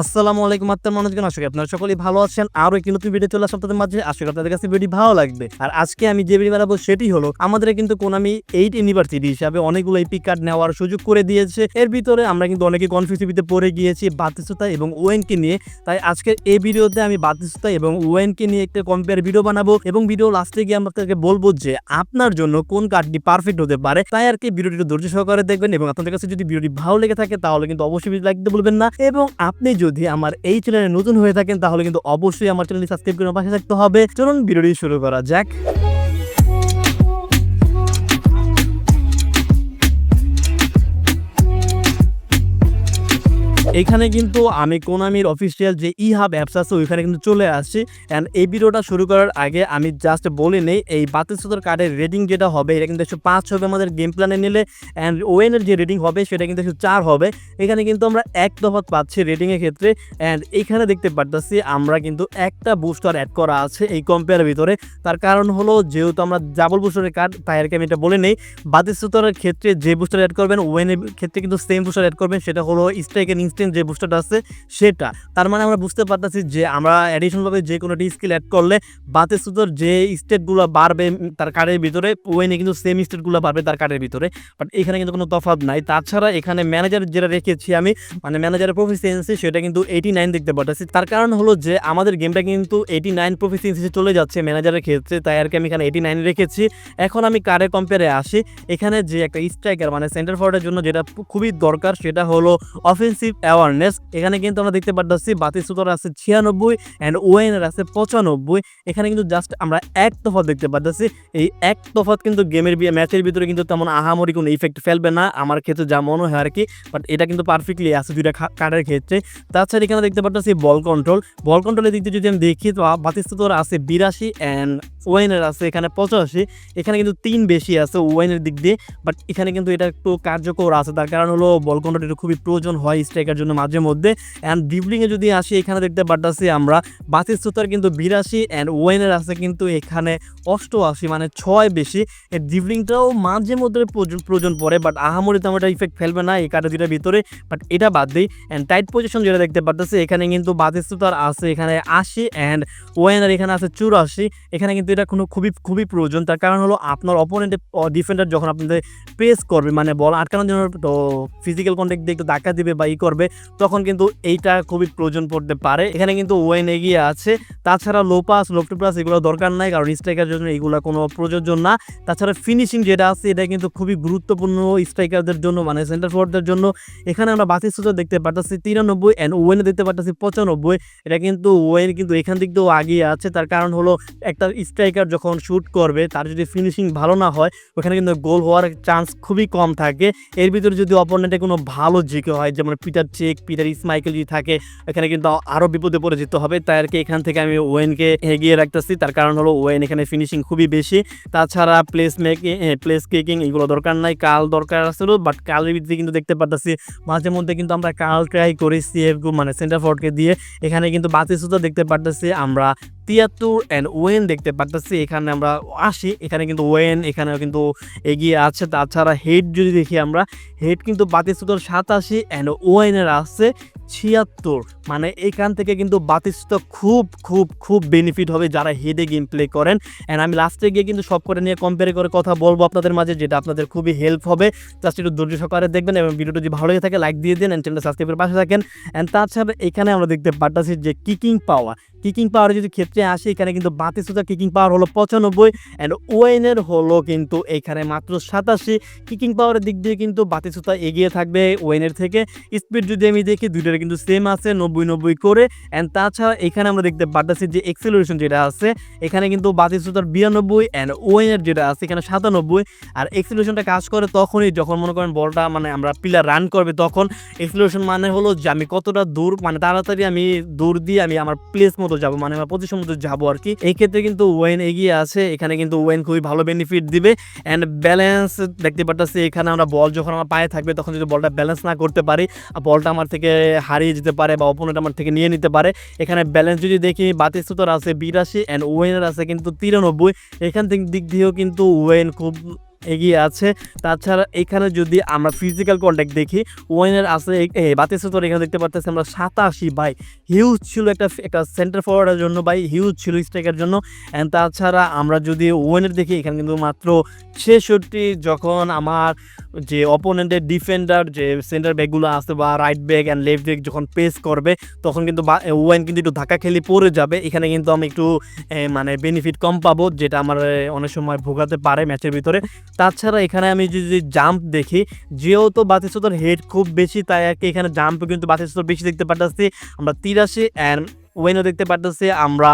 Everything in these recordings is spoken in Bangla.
আসসালামু আলাইকুম আত্মার মানুষজন আশা করি আপনারা সকলেই ভালো আছেন। আরও একটি নতুন ভিডিও চলে আসলাম আপনাদের মাঝে। আশা করি আপনাদের কাছে ভিডিও ভালো লাগবে। আর আজকে আমি যে ভিডিও বানাবো সেটি হলো, আমাদের কিন্তু কোনামি এইট ইউনিভার্সিটি হিসাবে অনেকগুলো এপি কার্ড নেওয়ার সুযোগ করে দিয়েছে। এর ভিতরে আমরা কিন্তু অনেকে কনফিউজিভিতে পড়ে গিয়েছি বাতিসতা এবং ওয়েনকে নিয়ে। তাই আজকের এই ভিডিওতে আমি বাতিসতা এবং ওয়েনকে নিয়ে একটা কম্পেয়ার ভিডিও বানাবো এবং ভিডিও লাস্টে গিয়ে আপনাদেরকে বলব যে, আপনার জন্য কোন কার্ডটি পারফেক্ট হতে পারে। তাই আর কি ভিডিওটি ধৈর্য সহকারে দেখবেন এবং আপনাদের কাছে যদি ভিডিওটি ভালো লেগে থাকে, তাহলে কিন্তু অবশ্যই লাইক দিতে বলবেন না। এবং আপনি যদি আমার এই চ্যানেলে নতুন হয়ে থাকেন, তাহলে কিন্তু অবশ্যই আমার চ্যানেলটি সাবস্ক্রাইব করে পাশে থাকতে হবে। চলুন ভিডিওটি শুরু করা যাক। এখানে কিন্তু আমি কোনামির অফিসিয়াল যে ই হাব অ্যাপস আছে, ওইখানে কিন্তু চলে আসছি। অ্যান্ড এই ভিডিওটা শুরু করার আগে আমি জাস্ট বলে নেই, এই বাতিসতর কার্ডের রেটিং যেটা হবে, এটা কিন্তু একশো পাঁচ হবে আমাদের গেম প্ল্যানে নিলে। অ্যান্ড ওয়েনের যে রেটিং হবে, সেটা কিন্তু একশো চার হবে। এখানে কিন্তু আমরা এক তফাৎ পাচ্ছি রেটিংয়ের ক্ষেত্রে। অ্যান্ড এখানে দেখতে পারতেছি, আমরা কিন্তু একটা বুস্টার অ্যাড করা আছে এই কম্পেয়ারের ভিতরে। তার কারণ হলো, যেহেতু আমরা ডাবল বুস্টারের কার্ড তাই আর কি আমি এটা বলে নেই। বাতিসতরের ক্ষেত্রে যে বুস্টার অ্যাড করবেন ওয়েনের ক্ষেত্রে কিন্তু সেম বুস্টার অ্যাড করবেন, সেটা হলো স্ট্রাইকের ইনস্ট্যান্ট যে বুস্টারটা আছে সেটা। তার মানে আমরা বুঝতে পারতেছি যে আমরা অ্যাডিশনালভাবে যে কোনো স্কিল অ্যাড করলে বাতে সুতোর যে স্টেটগুলো বাড়বে তার কার্ডের ভিতরে ওয়েনে কিন্তু সেম স্টেটগুলো বাড়বে তার কার্ডের ভিতরে। বাট এখানে কিন্তু কোনো তফাৎ নাই। তাছাড়া এখানে ম্যানেজার যেটা রেখেছি আমি মানে ম্যানেজারের প্রফিসিয়েন্সি সেটা কিন্তু এইটি নাইন দেখতে পাচ্ছি তার কারণ হলো যে আমাদের গেমটা কিন্তু এইটি নাইন প্রফিসিয়েন্সি চলে যাচ্ছে ম্যানেজারের ক্ষেত্রে, তাই আর কি আমি এখানে এইটি নাইন রেখেছি। এখন আমি কারে কম্পেয়ারে আসি। এখানে যে একটা স্ট্রাইকার মানে সেন্টার ফরওয়ার্ডের জন্য যেটা খুবই দরকার, সেটা হলো অফেন্সিভ অ্যাওয়ারনেস এখানে কিন্তু আমরা দেখতে পাচ্ছি বাতিসুতর আছে ছিয়ানব্বই অ্যান্ড ওয়েনের আছে পঁচানব্বই। এখানে কিন্তু জাস্ট আমরা এক তফাৎ দেখতে পাচ্ছি এই এক তফাৎ কিন্তু গেমের ম্যাচের ভিতরে কিন্তু তেমন আহামরি কোনো ইফেক্ট ফেলবে না, আমার ক্ষেত্রে যা মনে হয় আর কি বাট এটা কিন্তু পারফেক্টলি আছে দুইটা কার্ডের ক্ষেত্রে। তাছাড়া এখানে দেখতে পাচ্ছি বল কন্ট্রোল বল কন্ট্রোলের দিক দিয়ে যদি আমি দেখি, তো বাতিস্তুতর আছে বিরাশি অ্যান্ড ওয়েনের আছে, এখানে পঁচাশি, এখানে কিন্তু তিন বেশি আছে ওয়েনের দিক দিয়ে বাট এখানে কিন্তু এটা একটু কার্যকর আছে, তার কারণ হলো বল কন্ট্রোল একটু খুবই প্রয়োজন হয় স্ট্রাইকার জন্য মাঝে মধ্যে অ্যান্ড ডিবলিংয়ে যদি আসি, এখানে দেখতে পারতাছি আমরা বাতিস্তুতার কিন্তু বিরাশি অ্যান্ড ওয়েনের আছে কিন্তু এখানে অষ্টআশি মানে ছয় বেশি এই ডিবলিংটাও মাঝে মধ্যে প্রয়োজন পড়ে বাট আহামরি তেমন একটা ইফেক্ট ফেলবে না এই কাটা দুটার ভিতরে বাট এটা বাদ দিই অ্যান্ড টাইট পজিশন যেটা দেখতে পারতেছি, এখানে কিন্তু বাতিস্তুতার আছে, এখানে আশি অ্যান্ড ওয়েনের এখানে আছে চুরাশি, এখানে কিন্তু এটা কোনো খুবই খুবই প্রয়োজন। তার কারণ হলো আপনার অপোনেন্টের ডিফেন্ডার যখন আপনাদের প্রেস করবে মানে বল আটকানোর জন্য তো ফিজিক্যাল কন্ট্যাক্ট দিয়ে একটু ধাক্কা দিবে বা ই করবে, তখন কিন্তু এইটা খুবই প্রয়োজন পড়তে পারে। এখানে কিন্তু ওয়েন এগিয়ে আছে। তাছাড়া low pass low two plus এগুলো দরকার নাই, কারণ স্ট্রাইকার জন্য এগুলো কোনো প্রযোজ্য না। তাছাড়া ফিনিশিং যেটা আছে, এটা কিন্তু খুবই গুরুত্বপূর্ণ স্ট্রাইকারদের জন্য মানে সেন্টার ফরওয়ার্ডদের জন্য। এখানে আমরা বাতির সুযোগ দেখতে পারতেছি তিরানব্বই অ্যান্ড ওয়েনে দেখতে পারতেছি পঁচানব্বই। এটা কিন্তু ওয়েন কিন্তু এখান দিক দিয়েও আগিয়ে আছে। তার কারণ হলো একটা স্ট্রাইকার যখন শুট করবে, তার যদি ফিনিশিং ভালো না হয়, ওখানে কিন্তু গোল হওয়ার চান্স খুবই কম থাকে। এর ভিতরে যদি অপোনেন্টে কোনো ভালো জিকে হয়, যেমন পিটার চেক পিটার ইসমাইকেল যদি থাকে এখানে কিন্তু আরও বিপদে পড়ে যেতে হবে। তাই আর কি এখান থেকে আমি ওয়েনকে এগিয়ে রাখতেছি। তার কারণ হলো ওয়েন এখানে ফিনিশিং খুবই বেশি। তাছাড়া প্লেস মেকিং প্লেস কিকিং এগুলো দরকার নাই, কাল দরকার আসছিল বাট কালের ভিত্তিতে কিন্তু দেখতে পারতেছি। মাঝে মধ্যে কিন্তু আমরা কাল ট্রাই করি সিএফ মানে সেন্টার ফরওয়ার্ডকে দিয়ে। এখানে কিন্তু বাতি সুতো দেখতে পারতেছি। আমরা তিয়াত্তর অ্যান্ড ওয়েন দেখতে পারতেছি, এখানে আমরা আসি। এখানে কিন্তু ওয়েন এখানেও কিন্তু এগিয়ে আছে। তাছাড়া হেড যদি দেখি আমরা হেড কিন্তু বাতিস্তুতর সাতাশি অ্যান্ড ওয়েনের আছে ছিয়াত্তর। মানে এখান থেকে কিন্তু বাতিস্তুত খুব খুব খুব বেনিফিট হবে যারা হেডে গেম প্লে করেন। অ্যান্ড আমি লাস্টে গিয়ে কিন্তু সব করে নিয়ে কম্পেয়ার করে কথা বলব আপনাদের মাঝে, যেটা আপনাদের খুবই হেল্প হবে। জাস্ট একটু ধৈর্য সহকারে দেখবেন এবং ভিডিওটা যদি ভালো লেগে থাকে লাইক দিয়ে দিন অ্যান্ড চ্যানেলটা সাবস্ক্রাইবের পাশে থাকেন। অ্যান্ড তাছাড়া এখানে আমরা দেখতে পারতেছি যে কিকিং পাওয়ার কিকিং পাওয়ারে যদি ক্ষেত্রে আসে, এখানে কিন্তু বাতিসুতার কিকিং পাওয়ার হলো পঁচানব্বই অ্যান্ড ওয়েনের হলো কিন্তু এখানে মাত্র সাতাশি। কিকিং পাওয়ারের দিক দিয়ে কিন্তু বাতিসুতা এগিয়ে থাকবে ওয়েনের থেকে। স্পিড যদি আমি দেখি দুইটার কিন্তু সেম আছে, নব্বই নব্বই করে। অ্যান্ড তাছাড়া এখানে আমরা দেখতে পারতেছি যে এক্সেলারেশন যেটা আছে, এখানে কিন্তু বাতিসুতার বিরানব্বই অ্যান্ড ওয়েনের যেটা আছে, এখানে সাতানব্বই। আর এক্সেলারেশনটা কাজ করে তখনই যখন মনে করেন বলটা মানে আমরা পিলার রান করবে তখন এক্সেলারেশন মানে হলো যে আমি কতটা দূর মানে তাড়াতাড়ি আমি দূর দিয়ে আমি আমার প্লেস মতো যাব মানে আমার পজিশন মতো যাব আর কি। এই ক্ষেত্রে কিন্তু ওয়েন এগিয়ে আছে, এখানে কিন্তু ওয়েন খুবই ভালো বেনিফিট দিবে। অ্যান্ড ব্যালেন্স দেখতে পারতেছি, এখানে আমরা বল যখন আমার পায়ে থাকবে, তখন যদি বলটা ব্যালেন্স না করতে পারি বলটা আমার থেকে হারিয়ে যেতে পারে বা অপোনেন্ট আমার থেকে নিয়ে নিতে পারে। এখানে ব্যালেন্স যদি দেখি, বাতিস্তুতর আছে বিরাশি অ্যান্ড ওয়েনের আছে কিন্তু তিরানব্বই। এখান থেকে দিক দিয়েও কিন্তু ওয়েন খুব এগিয়ে আছে। তাছাড়া এখানে যদি আমরা ফিজিক্যাল কন্ট্যাক্ট দেখি ওয়েনের আছে বাতিসুতর এখানে দেখতে পারতেছি আমরা সাতাশি বাই। হিউজ ছিল একটা একটা সেন্টার ফরওয়ার্ডের জন্য বাই হিউজ ছিল স্ট্রাইকের জন্য। অ্যান্ড তাছাড়া আমরা যদি ওয়েনের দেখি, এখানে কিন্তু মাত্র ছেষট্টি যখন আমার যে অপোনেন্টের ডিফেন্ডার যে সেন্টার ব্যাগগুলো আছে বা right back and left back যখন পেস করবে, তখন কিন্তু ওয়েন কিন্তু একটু ধাক্কা খেলে পড়ে যাবে। এখানে কিন্তু আমি একটু মানে বেনিফিট কম পাবো, যেটা আমার অনেক সময় ভোগাতে পারে ম্যাচের ভিতরে। তাছাড়া এখানে আমি যদি জাম্প দেখি, যেহেতু বাতিসোতর হেড খুব বেশি, তাই আর কি এখানে জাম্প কিন্তু বাতিসোতর বেশি দেখতে পারতেছি। আমরা তিরাশি অ্যান্ড ওয়েনও দেখতে পারতেছি। আমরা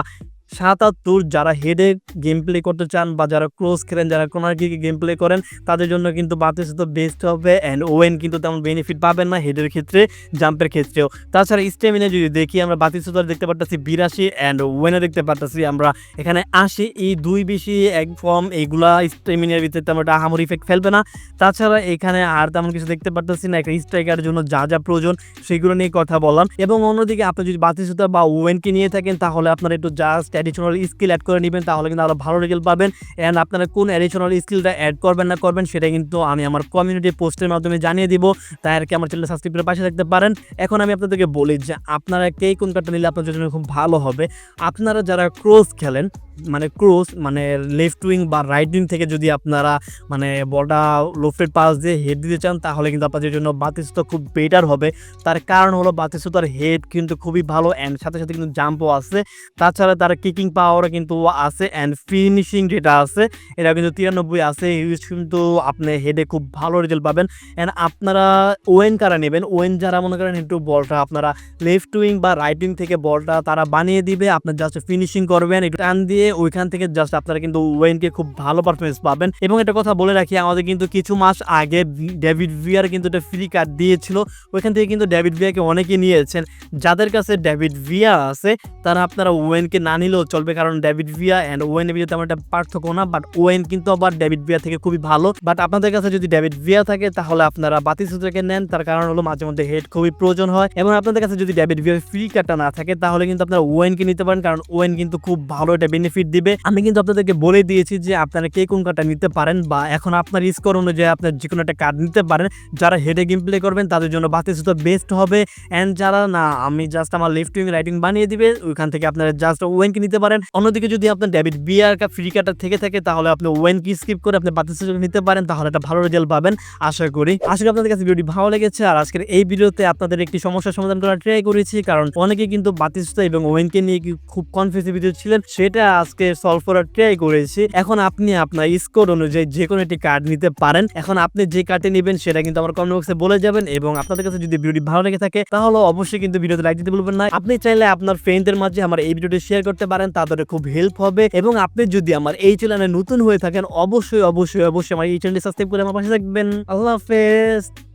সাতাত্তর যারা হেডে গেম প্লে করতে চান বা যারা ক্লোজ খেলেন, যারা কোনার গিয়ে গেম প্লে করেন, তাদের জন্য কিন্তু বাতিসোতর বেস্ট হবে অ্যান্ড ওয়েন কিন্তু তেমন বেনিফিট পাবেন না হেডের ক্ষেত্রে জাম্পের ক্ষেত্রেও। তাছাড়া স্টেমিনে যদি দেখি, আমরা বাতিসোতর দেখতে পারতেছি বিরাশি অ্যান্ড ওয়েনে দেখতে পারতেছি আমরা। এখানে আশি, এই দুই বেশি এক ফর্ম এইগুলা স্টেমিনের ভিতরে তেমন একটা আহামরি ইফেক্ট ফেলবে না। তাছাড়া এখানে আর তেমন কিছু দেখতে পারতেছি না, একটা স্ট্রাইকারের জন্য যা যা প্রয়োজন সেগুলো নিয়ে কথা বললাম। এবং অন্যদিকে আপনি যদি বাতিসোতা বা ওয়েনকে নিয়ে থাকেন, তাহলে আপনার একটু জাস্ট অ্যাডিশনাল স্কিল অ্যাড করে নেবেন, তাহলে কিন্তু আরও ভালো রেজাল্ট পাবেন। অ্যান্ড আপনারা কোন অ্যাডিশনাল স্কিলটা অ্যাড করবেন না করবেন, সেটা কিন্তু আমি আমার কমিউনিটি পোস্টের মাধ্যমে জানিয়ে দিব। তাই আর কি আমার চ্যানেল সাবস্ক্রাইব করে পাশে থাকতে পারেন। এখন আমি আপনাদেরকে বলি যে, আপনারা কে কোন কার্ডটা নিলে আপনার জন্য খুব ভালো হবে? আপনারা যারা ক্রোজ খেলেন মানে ক্রোজ মানে লেফট উইং বা রাইট উইং থেকে যদি আপনারা মানে বলটা লোফটেড পাস দিয়ে হেড দিতে চান, তাহলে কিন্তু আপনাদের জন্য বাতিস্তো খুব বেটার হবে। তার কারণ হলো বাতিস্তো হেড কিন্তু খুবই ভালো অ্যান্ড সাথে সাথে কিন্তু জাম্পও আছে। তাছাড়া তার কিকিং পাওয়ারও কিন্তু আছে অ্যান্ড ফিনিশিং যেটা আছে এটা কিন্তু তিরানব্বই আছে। ইউজ কিন্তু আপনি হেডে খুব ভালো রেজাল্ট পাবেন। অ্যান্ড আপনারা ওয়েন কারা নেবেন? ওয়েন যারা মনে করেন একটু বলটা আপনারা লেফট উইং বা রাইট উইং থেকে বলটা তারা বানিয়ে দিবে। আপনার জাস্ট ফিনিশিং করবেন, একটু টান দিয়ে ওইখান থেকে জাস্ট আপনারা কিন্তু ওয়েনকে খুব ভালো পারফরমেন্স পাবেন। এবং একটা কথা বলে রাখি, আমাদের কিন্তু কিছু মাস আগে ডেভিড ভিয়ার কিন্তু একটা ফ্রি কার্ড দিয়েছিল। ওইখান থেকে কিন্তু ডেভিড ভিয়াকে অনেকে নিয়েছেন। যাদের কাছে ডেভিড ভিয়া আছে, তারা আপনারা ওয়েনকে না নিলেও চলবে। কারণ ডেভিড ভিয়া অ্যান্ড ওয়েনের ভিতরে তেমন একটা পার্থক্য না বাট ওয়েন কিন্তু আবার ডেভিড ভিয়া থেকে খুবই ভালো। বাট আপনাদের কাছে যদি ডেভিড ভিয়া থাকে, তাহলে আপনারা বাতিসূত্রকে নেন। তার কারণ হলো মাঝে মধ্যে হেড খুবই প্রয়োজন হয়। এবং আপনাদের কাছে যদি ডেভিড ভিয়ার ফ্রি কার্ডটা না থাকে, তাহলে কিন্তু আপনারা ওয়েনকে নিতে পারেন। কারণ ওয়েন কিন্তু খুব ভালো একটা বেনিফিট দিবে। আমি কিন্তু আপনাদেরকে বলে দিয়েছি যে আপনারা কে কোন কার্ডটা নিতে পারেন বা এখন আপনার স্কোর অনুযায়ী আপনার যে কোনো একটা কার্ড নিতে পারেন। যারা হেডে গেম প্লে করবেন, তাদের জন্য বাতিসূত্র বেস্ট হবে। অ্যান্ড যারা না, আমি জাস্ট আমার লেফট উইং রাইট বানিয়ে দিবে, ওইখান থেকে আপনারা জাস্ট ওয়েনকে নিতে পারেন। অন্যদিকে যদি আপনার ডেভিড বিয়ার কা ফ্রি কার্ডটা থেকে থাকে, তাহলে আপনি ওয়েনকে স্কিপ করে আপনি বাতিসূত্র নিতে পারেন, তাহলে একটা ভালো রেজাল্ট পাবেন, আশা করি। আশা করি আপনাদের কাছে ভিডিওটি ভালো লেগেছে। আর আজকের এই ভিডিওতে আপনাদের একটি সমস্যার সমাধান করার ট্রাই করেছি, কারণ অনেকে কিন্তু বাতিসূত্র এবং ওয়েনকে নিয়ে খুব কনফিউজিভ ভিডিও ছিলেন, সেটা আজকে সলভ করার ট্রাই করেছি। এখন আপনি আপনার স্কোর অনুযায়ী যে কোনো একটি কার্ড নিতে পারেন। এখন আপনি যে কার্ডটি নেবেন সেটা কিন্তু আমার কমেন্ট বক্সে বলে যাবেন এবং আপনাদের কাছে যদি ভিডিওটি ভালো লেগে থাকে, তাহলে অবশ্যই কিন্তু ভিডিওতে লাইক দিতে বলবেন না। আপনি চাইলে আপনার ফ্রেন্ডদের মাঝে আমার এই ভিডিওটি শেয়ার করতে পারেন, তাদের খুব হেল্প হবে এবং আপনি যদি আমার এই চ্যানেলে নতুন হয়ে থাকেন, অবশ্যই অবশ্যই অবশ্যই আমার এই চ্যানেলটি সাবস্ক্রাইব করে আমার পাশে থাকবেন। আল্লাহ হাফেজ।